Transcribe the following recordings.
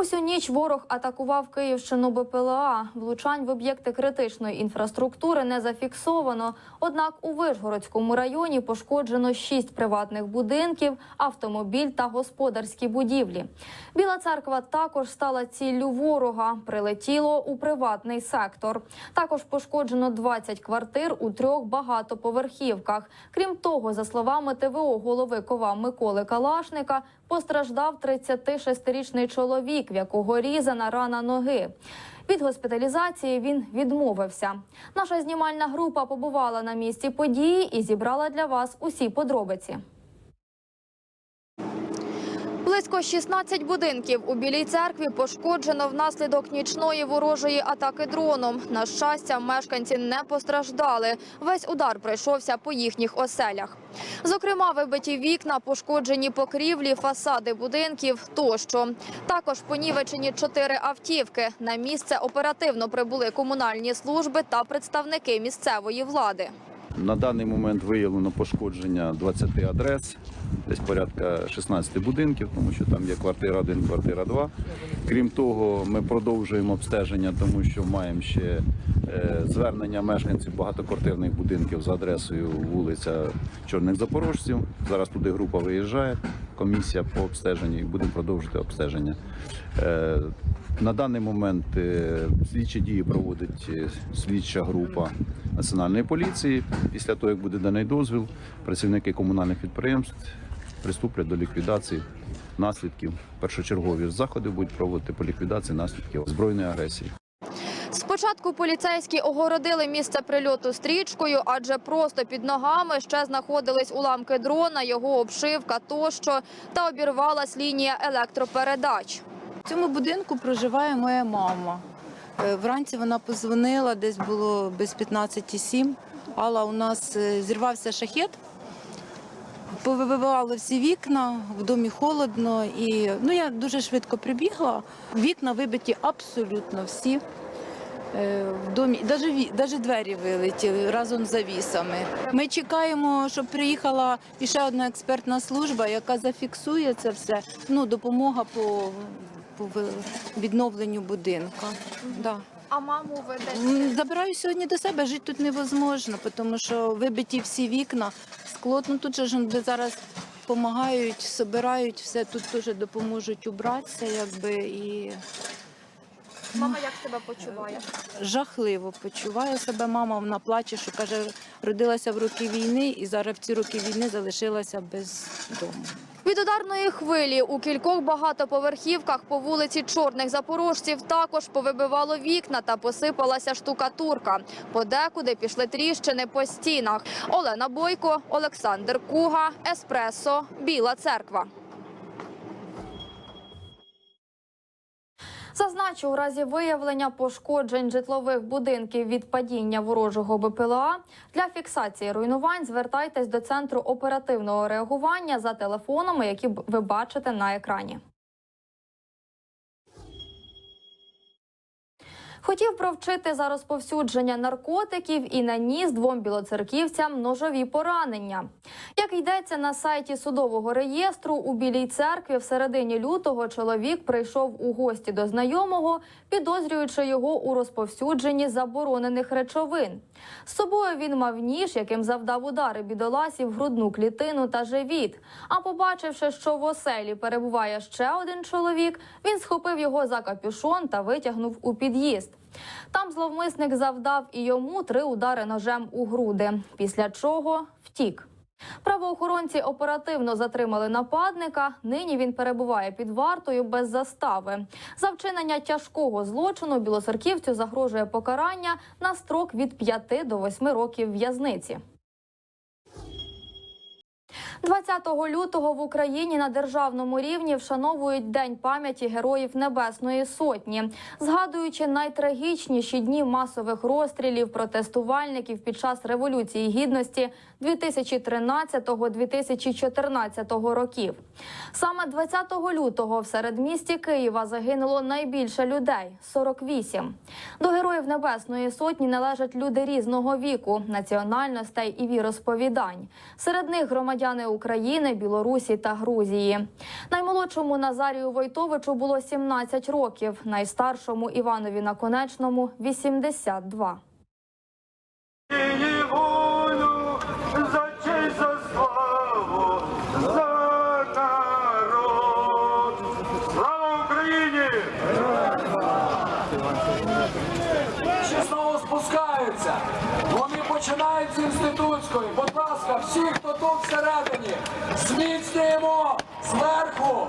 Усю ніч ворог атакував Київщину БПЛА. Влучань в об'єкти критичної інфраструктури не зафіксовано. Однак у Вишгородському районі пошкоджено шість приватних будинків, автомобіль та господарські будівлі. Біла церква також стала ціллю ворога. Прилетіло у приватний сектор. Також пошкоджено 20 квартир у трьох багатоповерхівках. Крім того, за словами ТВО голови КОВА Миколи Калашника, постраждав 36-річний чоловік, в якого різана рана ноги. Від госпіталізації він відмовився. Наша знімальна група побувала на місці події і зібрала для вас усі подробиці. Близько 16 будинків у Білій церкві пошкоджено внаслідок нічної ворожої атаки дроном. На щастя, мешканці не постраждали. Весь удар прийшовся по їхніх оселях. Зокрема, вибиті вікна, пошкоджені покрівлі, фасади будинків тощо. Також понівечені чотири автівки. На місце оперативно прибули комунальні служби та представники місцевої влади. На даний момент виявлено пошкодження 20 адрес, десь порядка 16 будинків, тому що там є квартира 1, квартира 2. Крім того, ми продовжуємо обстеження, тому що маємо ще е, звернення мешканців багатоквартирних будинків за адресою вулиця Чорних Запорожців. Зараз туди група виїжджає, комісія по обстеженню і будемо продовжувати обстеження. Е, На даний момент е, слідчі дії проводить е, слідча група національної поліції. Після того, як буде даний дозвіл, працівники комунальних підприємств приступлять до ліквідації наслідків. Першочергові заходи будуть проводити по ліквідації наслідків збройної агресії. Спочатку поліцейські огородили місце прильоту стрічкою, адже просто під ногами ще знаходились уламки дрона, його обшивка тощо, та обірвалась лінія електропередач. В цьому будинку проживає моя мама. Е, Вранці вона позвонила, десь було без 15,7. Алла, у нас е, зірвався шахет, повибивало всі вікна, в домі холодно. І ну, я дуже швидко прибігла. Вікна вибиті абсолютно всі. Е, В домі навіть, навіть двері вилетіли разом з завісами. Ми чекаємо, щоб приїхала іще одна експертна служба, яка зафіксує це все. Ну, допомога по, по відновленню будинку. Да. А маму М, Забираю сьогодні до себе, жити тут невозможно, тому що вибиті всі вікна, скло, ну тут же ж зараз допомагають, збирають все, тут теж допоможуть убратися, якби і Мама як себе почуває? жахливо почуває себе мама. Вона плаче, що каже, родилася в роки війни і зараз в ці роки війни залишилася без дому. Від ударної хвилі у кількох багатоповерхівках по вулиці Чорних Запорожців також повибивало вікна та посипалася штукатурка. Подекуди пішли тріщини по стінах. Олена Бойко, Олександр Куга, Еспресо, Біла Церква. Зазначу, у разі виявлення пошкоджень житлових будинків від падіння ворожого БПЛА для фіксації руйнувань звертайтесь до центру оперативного реагування за телефонами, які ви бачите на екрані. Хотів провчити за розповсюдження наркотиків і наніс двом білоцерківцям ножові поранення. Як йдеться на сайті судового реєстру, у Білій церкві в середині лютого чоловік прийшов у гості до знайомого, підозрюючи його у розповсюдженні заборонених речовин. З собою він мав ніж, яким завдав удари бідоласі в грудну клітину та живіт. А побачивши, що в оселі перебуває ще один чоловік, він схопив його за капюшон та витягнув у під'їзд. Там зловмисник завдав і йому три удари ножем у груди, після чого втік. Правоохоронці оперативно затримали нападника. Нині він перебуває під вартою без застави. За вчинення тяжкого злочину білосерківцю загрожує покарання на строк від 5 до 8 років в'язниці. 20 лютого в Україні на державному рівні вшановують День пам'яті героїв Небесної Сотні, згадуючи найтрагічніші дні масових розстрілів протестувальників під час революції гідності 2013-2014 років. Саме 20 лютого в середмісті Києва загинуло найбільше людей 48. До героїв Небесної Сотні належать люди різного віку, національностей і віросповідань. Серед них громадяни України, Білорусі та Грузії. Наймолодшому Назарію Войтовичу було 17 років, найстаршому Іванові Наконечному 82. Її за честь, за славу. Слава Україні! Ще знову спускаються. Вони починають з інститутської. Ласка, всі, хто тут всередині, зміцнюємо зверху.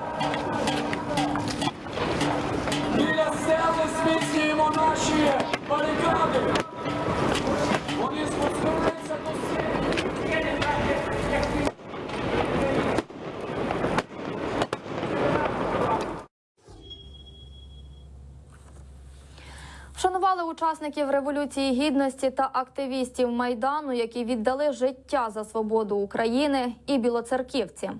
Вшанували учасників революції гідності та активістів майдану, які віддали життя за свободу України, і білоцерківці.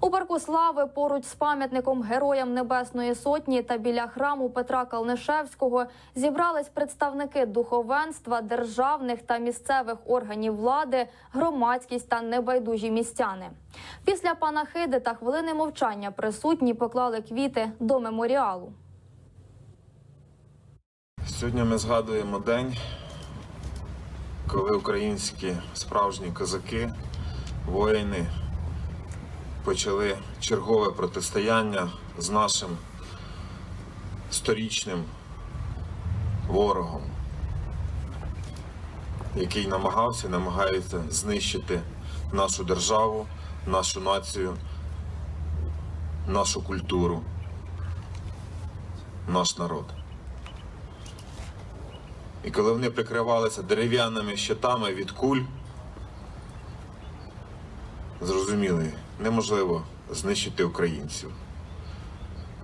У парку слави поруч з пам'ятником Героям Небесної Сотні та біля храму Петра Калнишевського зібрались представники духовенства, державних та місцевих органів влади, громадськість та небайдужі містяни. Після панахиди та хвилини мовчання присутні поклали квіти до меморіалу. Сьогодні ми згадуємо день, коли українські справжні козаки, воїни почали чергове протистояння з нашим сторічним ворогом, який намагався, і намагається знищити нашу державу, нашу націю, нашу культуру, наш народ. І коли вони прикривалися дерев'яними щитами від куль, зрозуміли, неможливо знищити українців.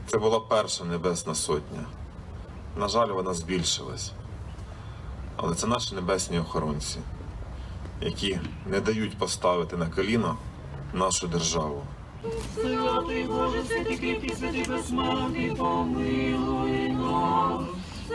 Це була перша небесна сотня. На жаль, вона збільшилась. Але це наші небесні охоронці, які не дають поставити на коліна нашу державу. Святий Боже, святий кріпкий, святий безсмертний, помилуй.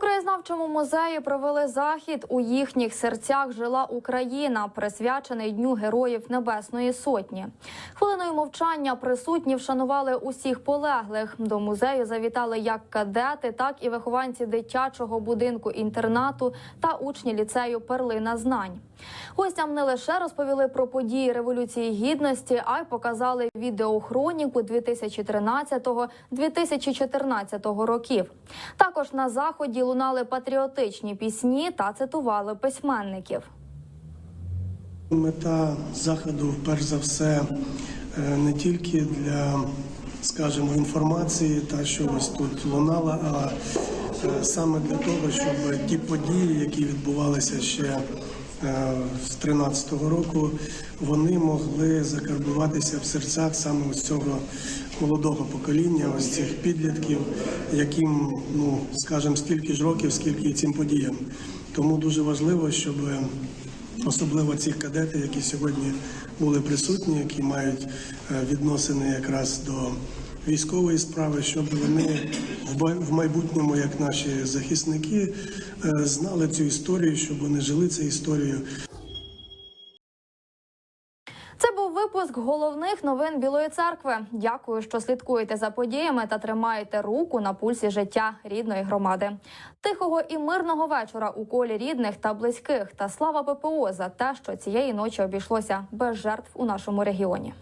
Краєзнавчому музеї провели захід у їхніх серцях жила Україна, присвячений Дню Героїв Небесної Сотні. Хвилиною мовчання присутні вшанували усіх полеглих. До музею завітали як кадети, так і вихованці дитячого будинку інтернату та учні ліцею Перлина знань. Гостям не лише розповіли про події революції гідності, а й показали відеохроніку 2013-2014 років. Також на заході лунали патріотичні пісні та цитували письменників. Мета заходу, перш за все, е, не тільки для, скажімо, інформації, та що ось тут лунала, а е, саме для того, щоб ті події, які відбувалися ще з 13-го року, вони могли закарбуватися в серцях саме ось цього молодого покоління, ось цих підлітків, яким, ну скажімо, стільки ж років, скільки і цим подіям. Тому дуже важливо, щоб особливо ці кадети, які сьогодні були присутні, які мають е, відносини якраз до військової справи, щоб вони в майбутньому, як наші захисники, е, знали цю історію, щоб вони жили цією історією. Це був випуск головних новин Білої церкви. Дякую, що слідкуєте за подіями та тримаєте руку на пульсі життя рідної громади. Тихого і мирного вечора у колі рідних та близьких. Та слава ППО за те, що цієї ночі обійшлося без жертв у нашому регіоні.